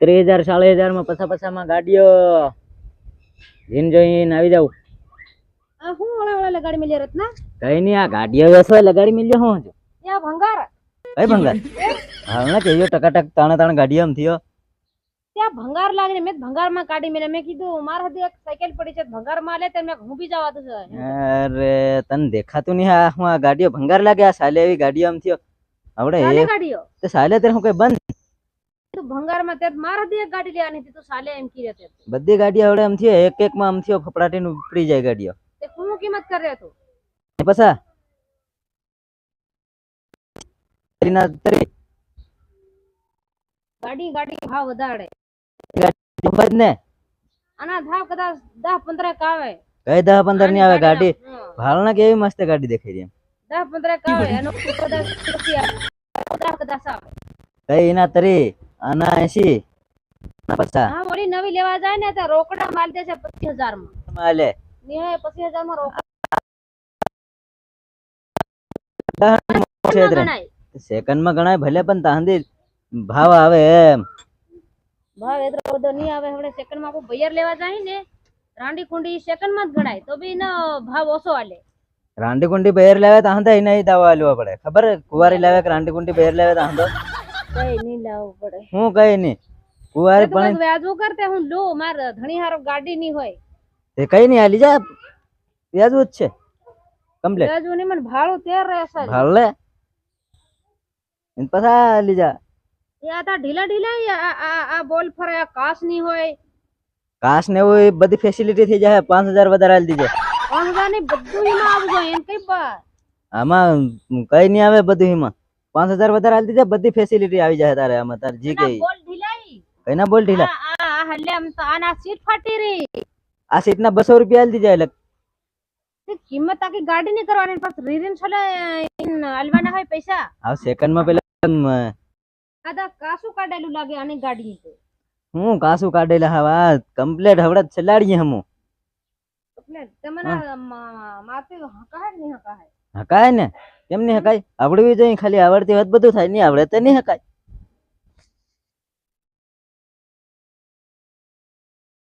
ત્રીસ હજાર ચાલીસ હજારમાં પછા પછામાં ગાડીઓ જીન જોઈને આવી જાવ આ હું ઓળે ઓળે લગાડી મેલી રત્ના? કઈ નહીં આ ગાડીઓ વેસવાય લગાડી મિલ્યો હું ભંગાર? કઈ તાણે તાણે આમ થયો. ત્યાં ભંગાર લાગે મેં ભંગારમાં કાઢી મેલે મેં કીધું મારા હાથે એક સાયકલ પડી છે ભંગારમાં લે તો મેં હું બી જવાતું છે. અરે તને દેખાતું નહીં આ હું આ ગાડીઓ ભંગાર લાગે આ સાલે એવી ગાડીઓ આમ થયો. એ? ગાડીઓ? તે સાલે તે હું કઈ બંધ તું ભંગારમાં તે મારા દે ગાડી લેવાની હતી તું સાલે એમ કી રહેતે બધી ગાડી આવડે એમ થી એક એક માં એમ થી ફફડાટી નું ઉપડી જાય ગાડીઓ. તે શું કિંમત કર રહ્યો તું ને પછા? તરીના તરી ગાડી ગાડી ભાવ વધારે. બંધ ને? આના ભાવ કદાચ દસ પંદર આવે. કઈ 10 15 ની આવે ગાડી. ભાલના કેવી મસ્ત ગાડી દેખાઈ રહી એમ. 10 15 ક આવે એનો કદાચ કદાચ આવે. કઈ એના તરી? આના એસી પછા હા વળી નવી લેવા જાય ને તો રોકડા માલ દે છે પચીસ હજારમાં માલે પચીસ હજારમાં રોકડા સેકન્ડમાં ગણાય ભલે પણ તાંદી ભાવ આવે એમ. ભાવ એટલો બધો નહીં આવે હવે સેકન્ડમાં કોઈ બૈયર લેવા જાય ને રાંડી કુંડી સેકન્ડમાં જ ગણાય તો બી એનો ભાવ ઓછો આલે રાંડી કુંડી બહેર લેવે તો હાંધા એને દાવા આલવા પડે. ખબર? કુવારી લાવે કે રાંડી કુંડી બહેર લેવે તો હાંધો કઈ નહીં લાવવું પડે. હું કઈ નહીં કુંવારી પણ બસ કરતે હું લો માર ધણી હારો ગાડી નહીં હોય. તે કઈ નહીં આલી જા વ્યાજુ જ છે. કમ્પ્લેટ. વ્યાજુ મને ભાડું તેર રહેશે. જ. ભાળ પાછા આલી જા તા ઢીલા ઢીલા આ આ બોલ ફરે કાસ નહીં હોય. કાશ ને હોય બધી ફેસિલિટી થઈ જાય પાંચ હજાર વધારે આલી દીજે. પાંચ હજારની બધું એમાં એમ કઈ આમાં કઈ નહીં આવે બધું એમાં. પાંચ હજાર વધારે આલી દીજે બધી ફેસિલિટી આવી જાય તારે આમાં તાર જી કઈ. બોલ કઈ ના બોલ ઢીલા? આના સીટ ફાટી રહી. આ સીટ ના બસો રૂપિયા આલી દીજે એટલે કિંમત આખી ગાડી ની કરવાની પણ રીરીન છલે અલવાના હોય પૈસા. આ સેકન્ડમાં પેલા આદા કાસું કાઢેલું લાગે આની ગાડી ની હું કાસુ કાઢેલા હવા કમ્પ્લેટ હવડા ચલાડીએ હમો. એટલે તમને માથે હકાય ને હકાય? હકાય ને? કેમ નહીં હકાય? આવડવી જોઈએ ખાલી આવડતી વાત બધું થાય નહીં આવડે તો નહીં હકાય.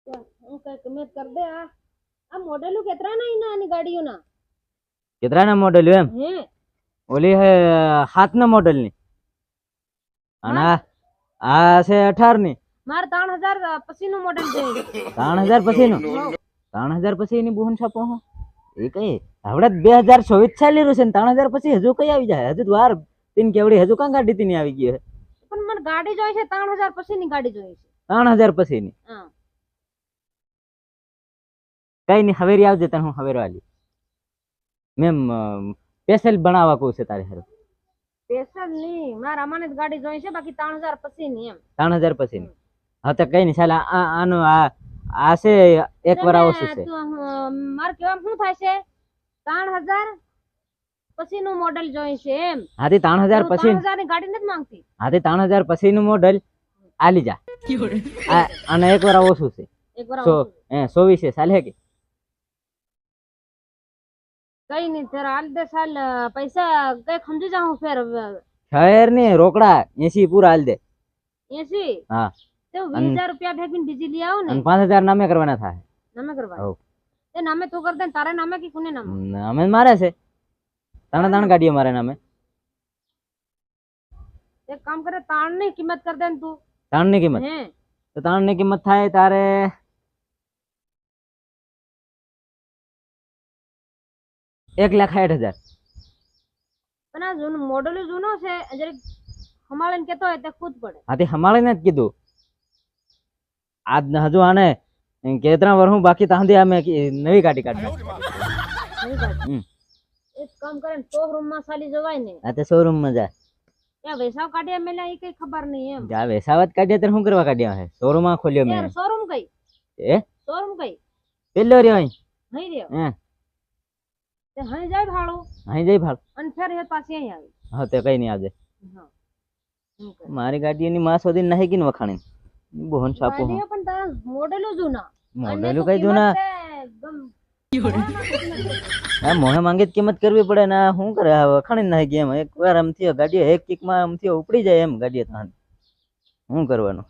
હું કઈ કિંમત કર દે આ. આ મોડેલો કેટલા ના એના આની ગાડીઓના? કેટલાના મોડેલ એમ? હે. ઓલી હે ના મોડેલની. અને આ આ છે અઢારની મારે ત્રણ હજાર પછી નું મોડેલ છે ત્રણ હજાર પછી નું ત્રણ હજાર પછી એની બુહન છાપો હું? એ કઈ આવડે બે હજાર ચોવીસ ચાલી રહ્યું છે ને ત્રણ હજાર પછી હજુ કઈ આવી જાય? હજુ વાર તીન કેવડી હજુ કાં ગાડી તીની આવી ગઈ છે પણ મને ગાડી જોઈએ છે ત્રણ હજાર પછી ની ગાડી જોઈએ છે. ત્રણ હજાર પછી ની કઈ નહીં હવેરી આવજે તને હું હવેરો આલી. મેમ સ્પેશિયલ બનાવવા કહું છે તારે હારું. સ્પેશિયલ નહીં મારા અમાને જ ગાડી જોઈએ છે બાકી ત્રણ હજાર પછી ની એમ. ત્રણ હજાર પછી ની હા તો કઈ નહીં ચાલ આનું આ આ છે એક વાર ઓછું છે. માર કેવા શું થાય છે ત્રણ હજાર પછી નું મોડેલ જોઈએ છે એમ. હાથી ત્રણ હજાર હું પછી. ત્રણ હજારની ગાડી નથી માંગતી? હાથી ત્રણ હજાર પછી નું મોડલ આલી જા. અને એક વાર ઓછું છે? એક વાર સો હે ચોવીસ છે સાલે કે? કઈ નહીં ત્યારે આલ દે સાલ પૈસા કઈ સમજી જાઉં ફેર ફેરની રોકડા એસી પૂરા આલ દે. એસી હા. તો વીસ અન- હજાર રૂપિયા ભેગીને બીજી લઈ આવો ને. અને પાંચ હજાર નામે કરવાના થાય. નામે કરવા હઉ. એ નામે તું કર દે ને તારે નામે કે કોને નામે? હમ, અમે મારે છે. ત્રણ ત્રણ ગાડીઓ મારે નામે. એક કામ કરે તાણની કિંમત કર દે ને તું. ત્રણની કિંમત? હે. તો ત્રણની કિંમત થાય તારે એક લાખ સાઠ હજાર. પણ આ જૂનો મોડેલ જૂનો છે જરીક સંભાળીને કેતો હોય તે ખુદ પડે. હાથી સંભાળીને જ કીધું. આજ હજુ આને કેતરા વર્ષ બાકી તાંધી આ મેં નવી કાઢી કાઢી. એક કામ કરે ને શોરૂમમાં ચાલી જવાય ને. આ તો શોરૂમમાં જા ત્યાં વેસાવ કાઢ્યા મેલા એ કઈ ખબર નહીં એમ. જા વેસાવત કાઢ્યા ત્યારે શું કરવા કાઢ્યા હે? શોરૂમમાં ખોલ્યો મેં. શોરૂમ કઈ? એ? શોરૂમ કઈ? પેલો રહ્યો અહીં. નહીં રહ્યો? હે. તે અહીં જાય ભાડું? અહીં જઈ ભાળ અને ફેર એ પાછી અહીં આવી. હા તે કઈ નહીં આવજે. હા. એમ કરે. માં સુધી નહીં કીને વખાણી બોહન છાપો હું. પણ તાર મોડેલો જૂના. મોડેલો કઈ જૂના? આ મોહે માંગે કિંમત કરવી પડે ને શું કરે? આ વખાણી નાખી એમ. એક વાર આમ થયો ગાડીઓ એક કિકમાં આમ થયો ઉપડી જાય એમ ગાડી તાન શું કરવાનું?